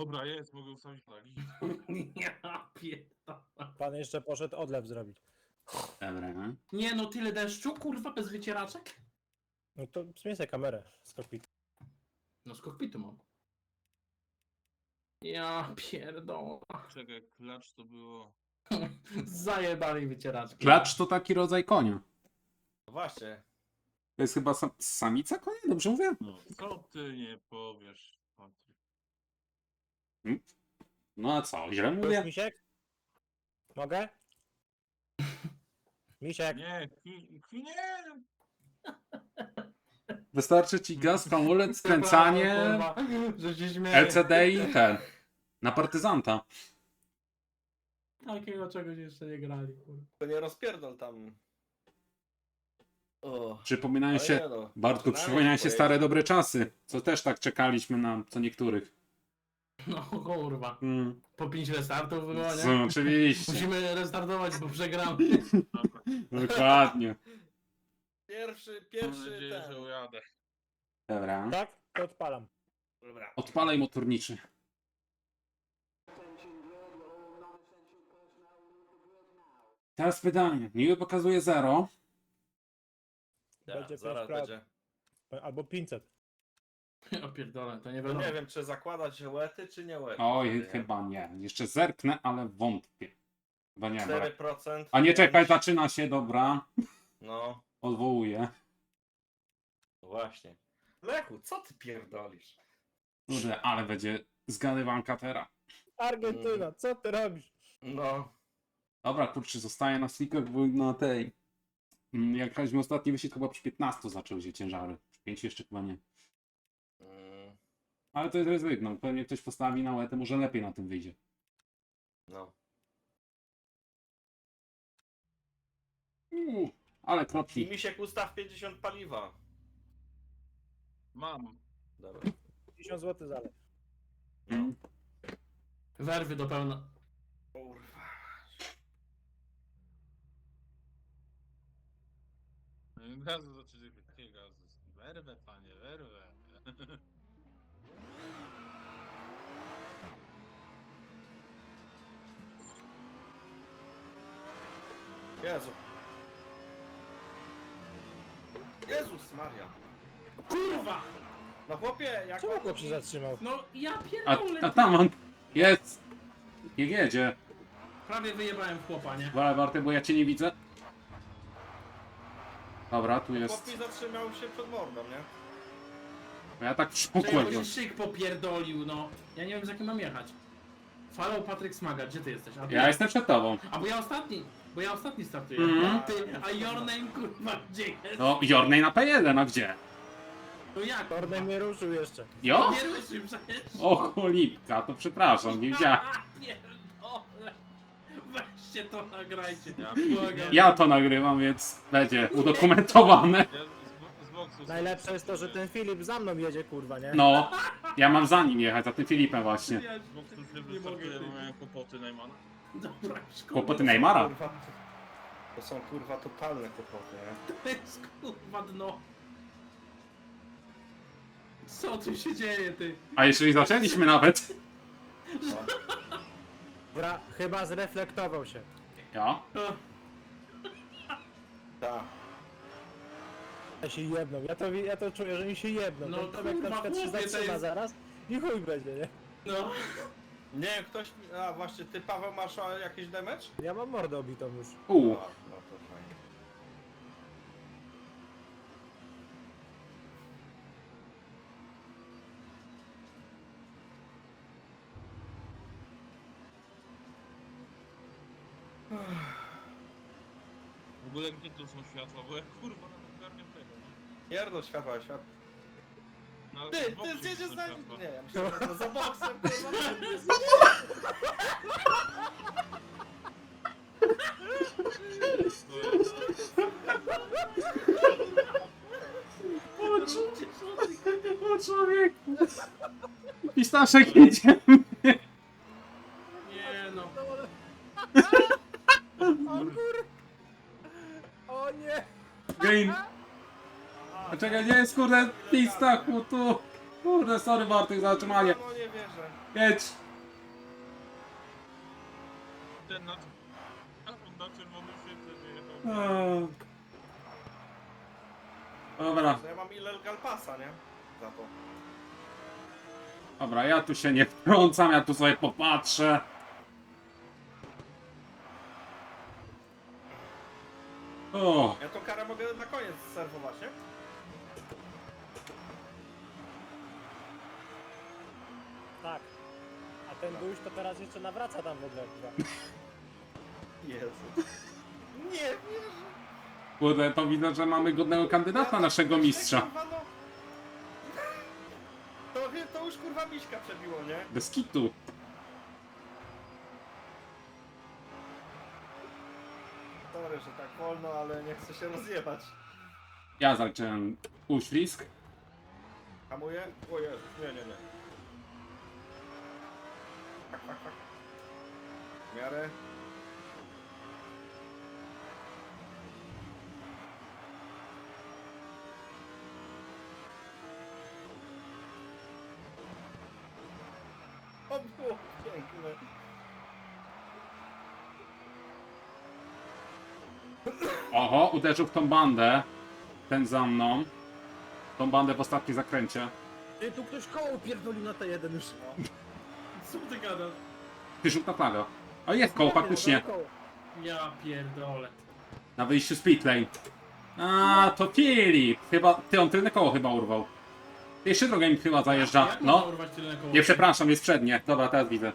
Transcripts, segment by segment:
Dobra, jest, mogę ustawić flagi. Ja pierdolę. Pan jeszcze poszedł odlew zrobić. Dobra. Nie no, tyle deszczu, kurwa, bez wycieraczek? No to zmień kamerę z kokpitu. No z kokpitu mam. Ja pierdolę. Czekaj, klacz to było... Zajebali wycieraczki. Klacz to taki rodzaj konia. Właśnie. To jest chyba sam, samica konia, dobrze mówię? No, co ty nie powiesz? No a co, źle Już mówię? misiek? Mogę? Misiek, Nie, kwi, kwi nie! Wystarczy ci gaz, hamulec, skręcanie, Kurwa, że się śmieję. LCD i ten. Na partyzanta. Takiego czegoś jeszcze nie grali, kurwa. To nie rozpierdol tam. O. Przypominają ale się, nie no. Bartku, przypominają się stare dobre czasy. Co też tak czekaliśmy na co niektórych. No kurwa. Mm. Po pięć restartów było, Co, nie? oczywiście. Musimy restartować, bo przegramy. Dokładnie. Pierwszy, mam pierwszy nadzieję, ten. że ujadę. Dobra. tak? To odpalam. Dobra. Odpalaj motorniczy. Teraz pytanie. Miły pokazuje 0. Ja, Będzie zaraz pięć będzie. Albo 500. Ja pierdolę, to nie No wiadomo. nie wiem, czy zakładać łety, czy nie łety. Oj, Nie. chyba nie. Jeszcze zerknę, ale wątpię. Chyba nie. Dobra. 4%. A nie czekaj, pięć. zaczyna się, dobra. No, Odwołuję. właśnie. Lechu, co ty pierdolisz? Kurde, ale będzie zgadywanka teraz. Argentyna, co ty robisz? No. Dobra, kurczę, zostaje na slickach, bo na tej. Mm, Jak graliśmy ostatni wyścig, chyba przy 15 zaczęły się ciężary. Przy 5 jeszcze chyba nie. Ale to jest ryzyk, no. Pewnie ktoś postawi na łetę, może lepiej na tym wyjdzie. no. Uuu, ale I kropki. misiek ustaw 50 paliwa. Mam. Dobra. 1000 zł zalew. No. Werwy do pełna. Kurwa. Gazu zaczęli jakie gazu? Werwę, panie, werwę. Jezu. Jezus Maria. Kurwa! No chłopie, jak... Czemu go się zatrzymał? No ja A, pierdolę. a tam on jest. Nie jedzie. Prawie wyjebałem chłopa, nie? Wolę Bartek, bo ja cię nie widzę. Dobra, tu Chłop jest. mi zatrzymał się przed mordą, nie? Ja tak Czego przypukłem się już. szyk popierdolił, no. Ja nie wiem z jakim mam jechać. Follow Patryk Smaga, gdzie ty jesteś? A, ty- Ja jestem przed tobą. A bo ja ostatni, bo ja ostatni startuję. Mhm. A ty, a your name kurwa gdzie jest? No, Jornej na P1, a gdzie? No jak? Tornem nie ruszył jeszcze. Jo? Nie ruszy przecież. O, cholipka, to przepraszam, nie widziałem. A, pierdolę. Weźcie to nagrajcie. Ja. Ja to nagrywam, więc będzie udokumentowane. Ja Najlepsze jest to, że ten Filip za mną jedzie, kurwa, nie? No, ja mam za nim jechać, za tym Filipem właśnie. Ja Z boksu się nie mogę. bo miałem kłopoty Najmana. Dobra, Kłopoty Neymara. Kurwa. To są kurwa totalne kłopoty, nie? To jest kurwa dno. Co tu się dzieje, ty? A jeżeli zaczęliśmy nawet. Bra, chyba zreflektował się. Ja? O, Tak. Ja się jebną. Ja to, wi- ja to czuję, że mi się jebną. No No, to jak na kurwa, przykład się chłopie, to zatrzyma jest- zaraz i chuj będzie, nie? no. Nie wiem, ktoś... A właśnie, ty Paweł masz a, jakiś damage? Ja mam mordę obitą już. Uuu. Ogóle gdzie tu są światła? Bo ja kurwa nawet ogarniam tego, nie? Pierdol światła, światła. No, ale Ty, w boksie ty zjedziesz są światła. Nie, ja myślałem, że to za boksem, kurwa. To jest- O człowieku. Pistaszek jedzie. Jest kurde pistachu tu? Kurde, sorry Bartek za zatrzymanie. No nie wierzę. Jedź. Ten na... On na czerwonym świetle wyjechał. Eee. Dobra, To ja mam illegal pasa, nie? Za to. dobra, ja tu się nie wtrącam, ja tu sobie popatrzę. O, Ja tą karę mogę na koniec serwować, nie? Ten duś to teraz jeszcze nawraca tam w ogóle. Jezu. Nie wierzę. kurde, to widzę, że mamy godnego kandydata naszego mistrza. Kurwa, no. To, to już kurwa miśka przebiło, nie? Bez kitu. Sorry, że tak wolno, ale nie chcę się rozjebać. Ja zacząłem uślizg. Hamuję? O Jezus, nie, nie, nie. Fak, fak, fak. W miarę. O, było piękne. Oho, uderzył w tą bandę. Ten za mną. Tą bandę w ostatnim zakręcie. Ty, tu ktoś koło pierdolił na te jeden już. Co ty gadasz? Ty na flagę. O jest koło, faktycznie. Ja pierdolę. Na wyjściu z. A, to Filip. Chyba, ty on tylne koło chyba urwał. Jeszcze drogę mi chyba zajeżdża. Jak można No. urwać tyle koło? Nie przepraszam, jest przednie. Dobra, teraz widzę.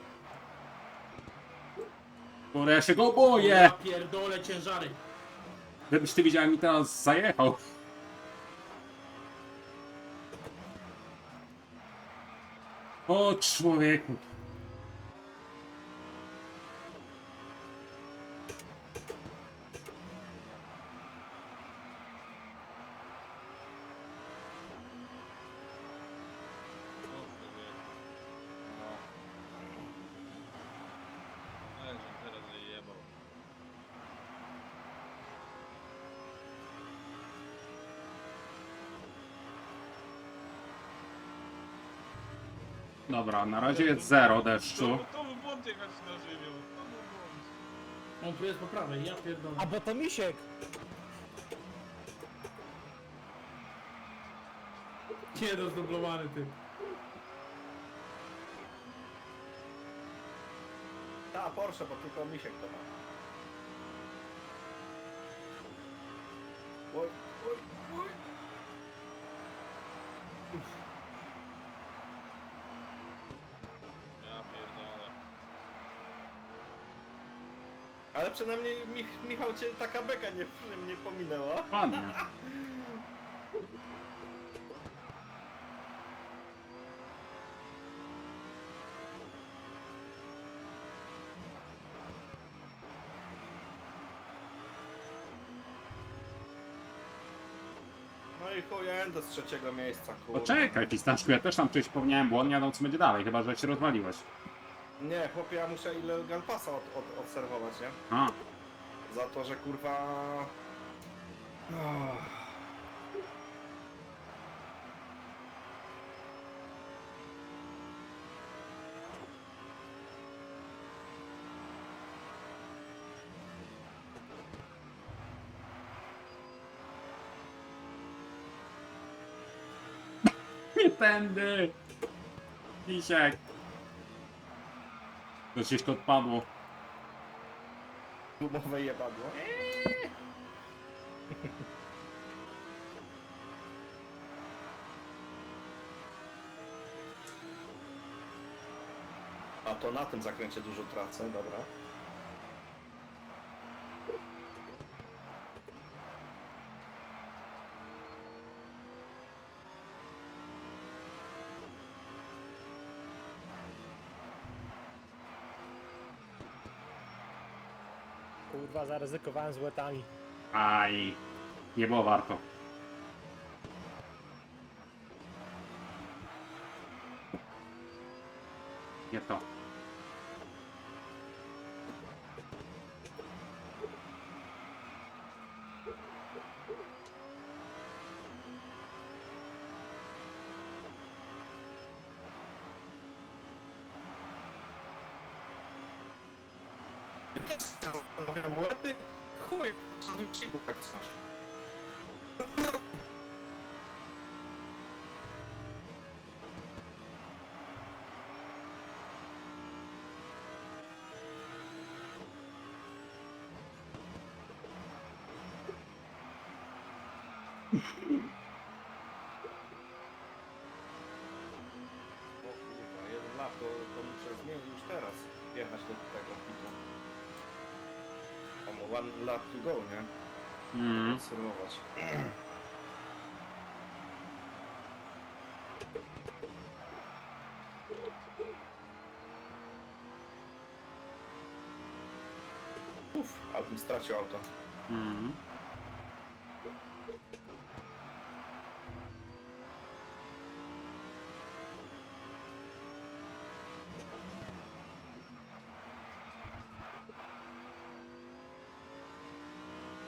Kurde, ja się go boję. Ja pierdolę ciężary. Gdybyś ty widział, jak mi teraz zajechał. O człowieku. Dobra, na razie jest zero deszczu. To, był błąd jechać na żywioł. To był błąd. On tu jest po prawej, ja pierdolę. A bo to misiek! Nie do zdublowany ty. Ta, Porsche, bo tylko misiek to ma. Ale przynajmniej Mich Michał cię taka beka nie, nie pominęła. Ładnie. No i chuj, Endo z trzeciego miejsca, kurwa. Poczekaj, pistaszku, ja też tam coś popełniałem błąd, nie wiadomo co będzie dalej, chyba że się rozwaliłeś. Nie, chłopie, ja muszę illegal pasa od, od, obserwować, nie? A, Za to, że kurwa... Oh. nie tędy. Misiek. To gdzieś to odpadło. Gumowe jebadło. A to na tym zakręcie dużo tracę, dobra. Kurwa, zaryzykowałem z łetami. Aj, nie było warto. Nie to. Zastanawiam łeby. Chuj, co w wyścigu tak coś. O one lap to go, nie? Mm. Obserwować. Uff, abym stracił auto. Mm.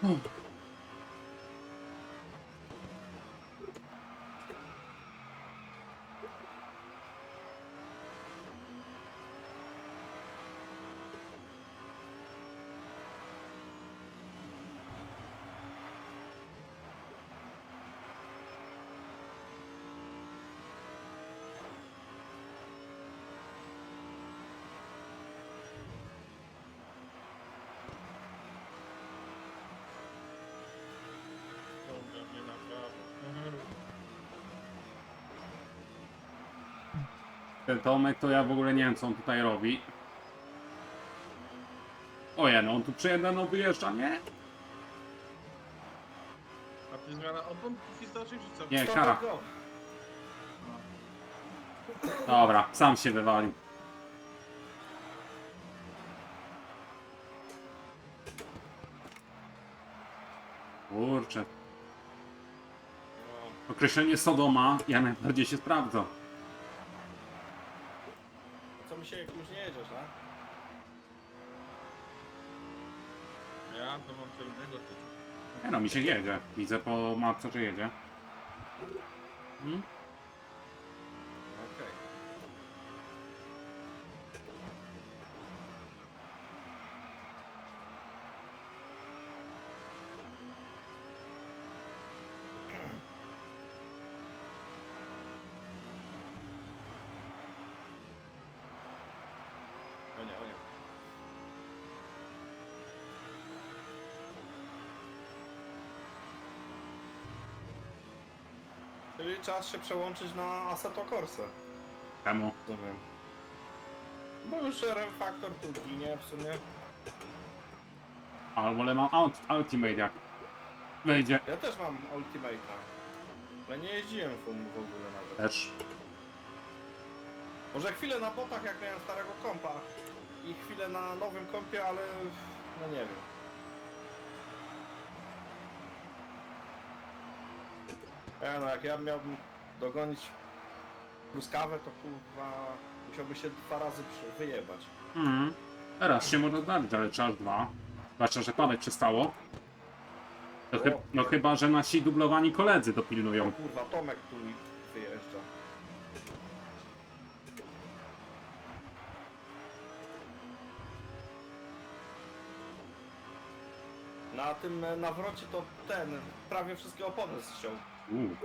Dobra, Ten Tomek to ja w ogóle nie wiem co on tutaj robi. Ojej, no on tu przejdzie, no wyjeżdża, nie? A ty zmiana opon historycznie czy co? Nie, kara. go. Dobra, sam się wywalił. Kurczę. No, Określenie Sodoma ja najbardziej się sprawdza. Jak już nie jedziesz, tak? Ja to mam co innego typu. Nie no, mi się jedzie. Widzę po mapce, że jedzie. Hmm? Okej. O nie, o nie. Czyli czas się przełączyć na Assetto Corsa. Czemu? Rozumiem. Bo już RM Factor tu ginie w sumie. Albo ale mam out, Ultimate jak wejdzie. Ja też mam Ultimate'a. Ale nie jeździłem w, w ogóle nawet. Też. Może chwilę na botach jak miałem starego kompa i chwilę na nowym kompie, ale no nie wiem. Ja no jak ja miałbym dogonić truskawę, to kurwa musiałby się dwa razy przy- wyjebać. Mhm. Teraz się może zdarzyć, ale trzeba dwa. Zwłaszcza, że padać przestało. To chy- no chyba, że nasi dublowani koledzy dopilnują. kurwa, Tomek tu mi wyjeżdża. Na tym e, nawrocie to ten prawie wszystkie opony zciął. Uuu.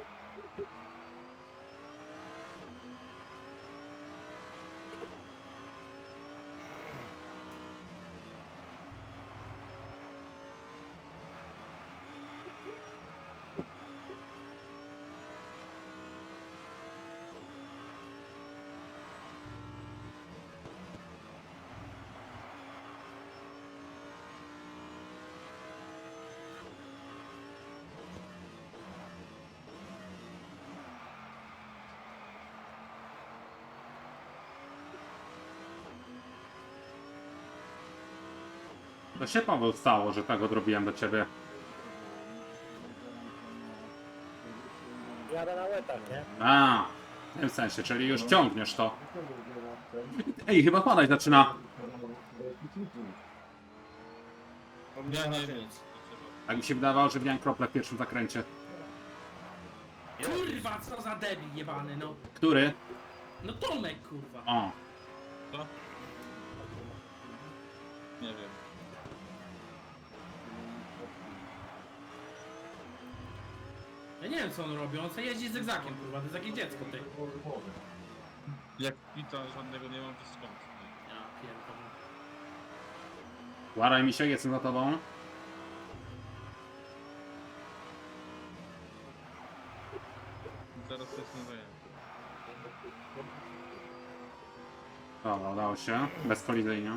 To się Paweł stało, że tak odrobiłem do ciebie. Jadę na łetach, nie? A, w tym sensie, czyli już ciągniesz to. Ej, chyba padać zaczyna. No Nie, nic. Tak mi się wydawało, że widziałem krople w pierwszym zakręcie. Kurwa, co za debil jebany, no. Który? No Tomek, kurwa. O, Co? Nie wiem. Ja nie wiem co on robi, on sobie jeździ zygzakiem, kurwa, to jest jakieś dziecko, ty. Jak pita żadnego nie mam, to skąd? Ja pierdolę. Łaraj mi się, jestem za tobą. Zaraz to jest nowe. Dobra, udało się. Bezkolizyjnie.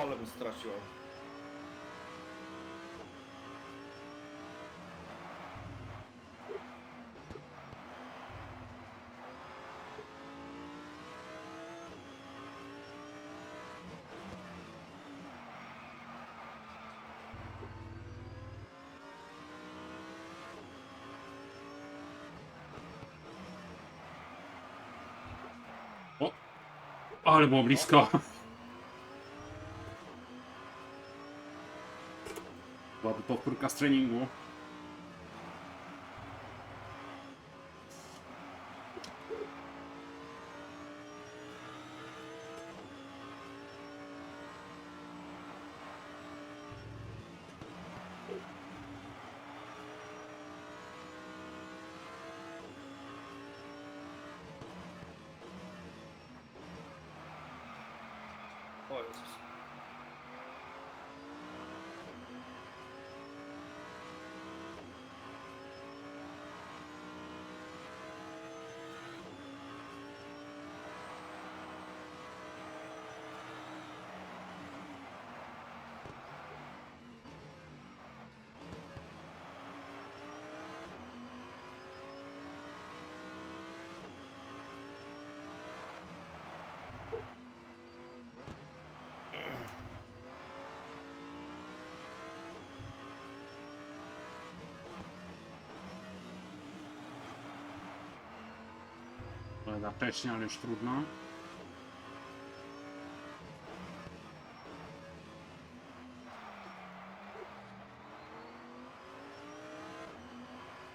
Ale bym stracił. Ale było blisko. Powtórka z treningu. O Jezus. Za wcześnie, ale już trudno.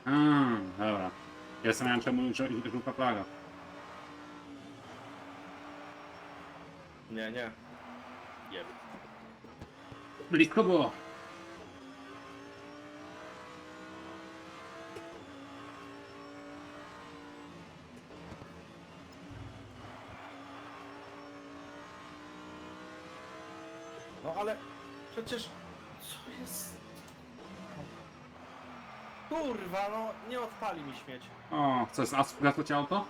A, dobra. Ja zastanawiam czemu ż- żółta plaga. Nie, nie. Jeb. Blisko było. No ale przecież... Co jest? Kurwa, no nie odpali mi śmieć. O, co jest as gasło cię auto?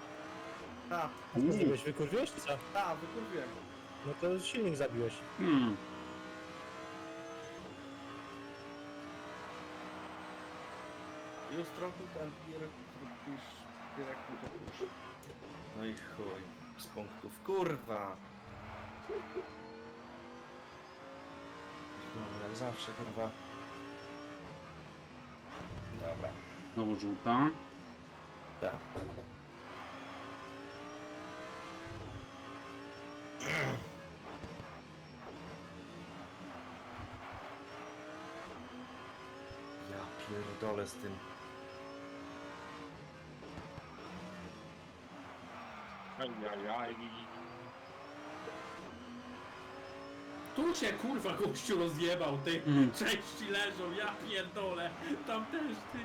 Ta, Co zrobiłeś? Wykurwiłeś czy co? ta, wykurwiłem. No to silnik zabiłeś. Hmm. And direct to push. No i chuj. Z punktów. Kurwa. Dobra, jak zawsze, kurwa. Dobra. Znowu żółta. Tak. Ja pierdolę z tym. Ajajaj. Tu się kurwa gościu rozjebał, ty. Mm. Części leżą, ja pierdolę. Tam też, ty.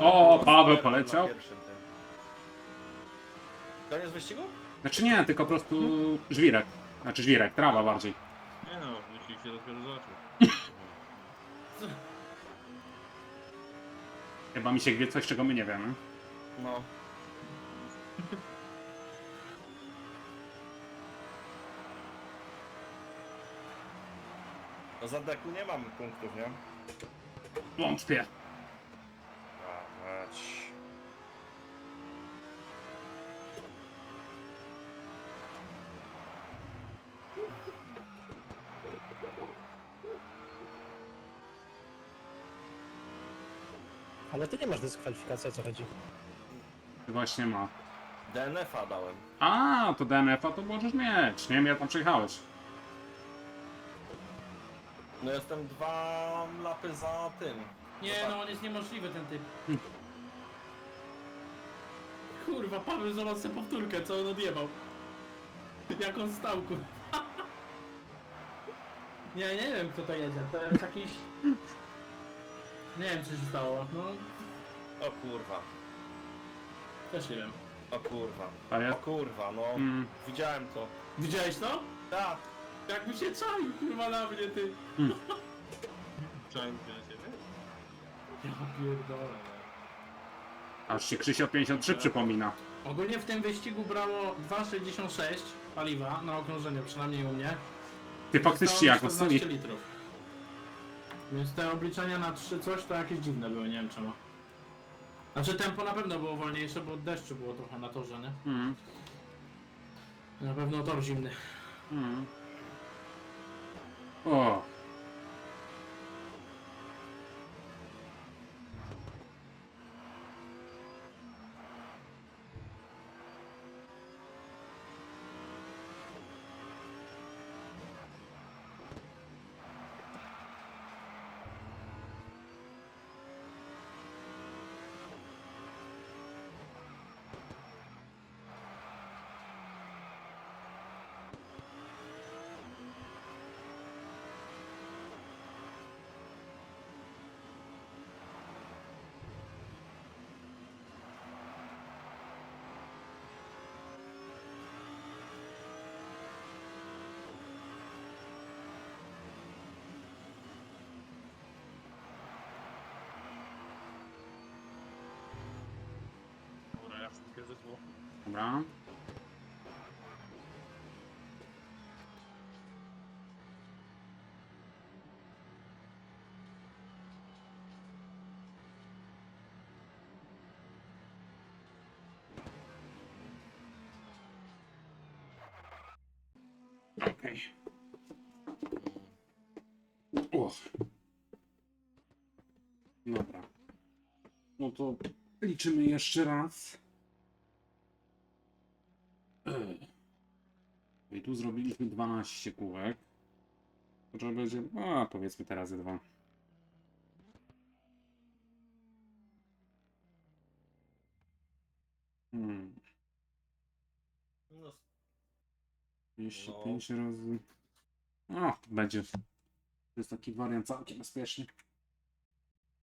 O, Paweł poleciał. Koniec wyścigu? Znaczy nie, tylko po prostu żwirek. Znaczy żwirek, trawa bardziej. Wyścig się dopiero zaczął. Chyba mi się gwie coś, czego my nie wiemy. No. No za deku nie mamy punktów, nie? Wątpię. A, ty nie masz dyskwalifikacji, o co chodzi? Właśnie ma. DNF-a dałem. A, to DNF-a to możesz mieć. Nie wiem, jak tam przejechałeś. No jestem dwa lapy za tym. Nie no, on jest niemożliwy ten typ. Kurwa, Paweł zobacz sobie powtórkę, co on odjebał. Jak on stał, kurwa. Nie, nie wiem kto to jedzie, to jest jakiś... Nie wiem co się stało, no O kurwa, też nie wiem. o kurwa, A ja... o kurwa, no. Mm, Widziałem to. Widziałeś to? Tak. Jakby się czaił, kurwa na mnie, ty. Chciałem na ciebie? Ja pierdolę. aż się Krzysio 53 przypomina. Ogólnie w tym wyścigu brało 2,66 paliwa na okrążenie, przynajmniej u mnie. Ty faktycznie Zostało jak 14 ostali. litrów. Więc te obliczenia na 3 coś to jakieś dziwne były, nie wiem czemu. Znaczy tempo na pewno było wolniejsze, bo od deszczu było trochę na torze, nie? Mm, Na pewno tor zimny. mm. O, Dobra, dwóch. dobra. Okej. O. Dobra. No to liczymy jeszcze raz. I tu zrobiliśmy 12 kółek. To trzeba będzie, a powiedzmy teraz dwa. Hmm. No, 35 razy. O, będzie. To jest taki wariant całkiem bezpieczny.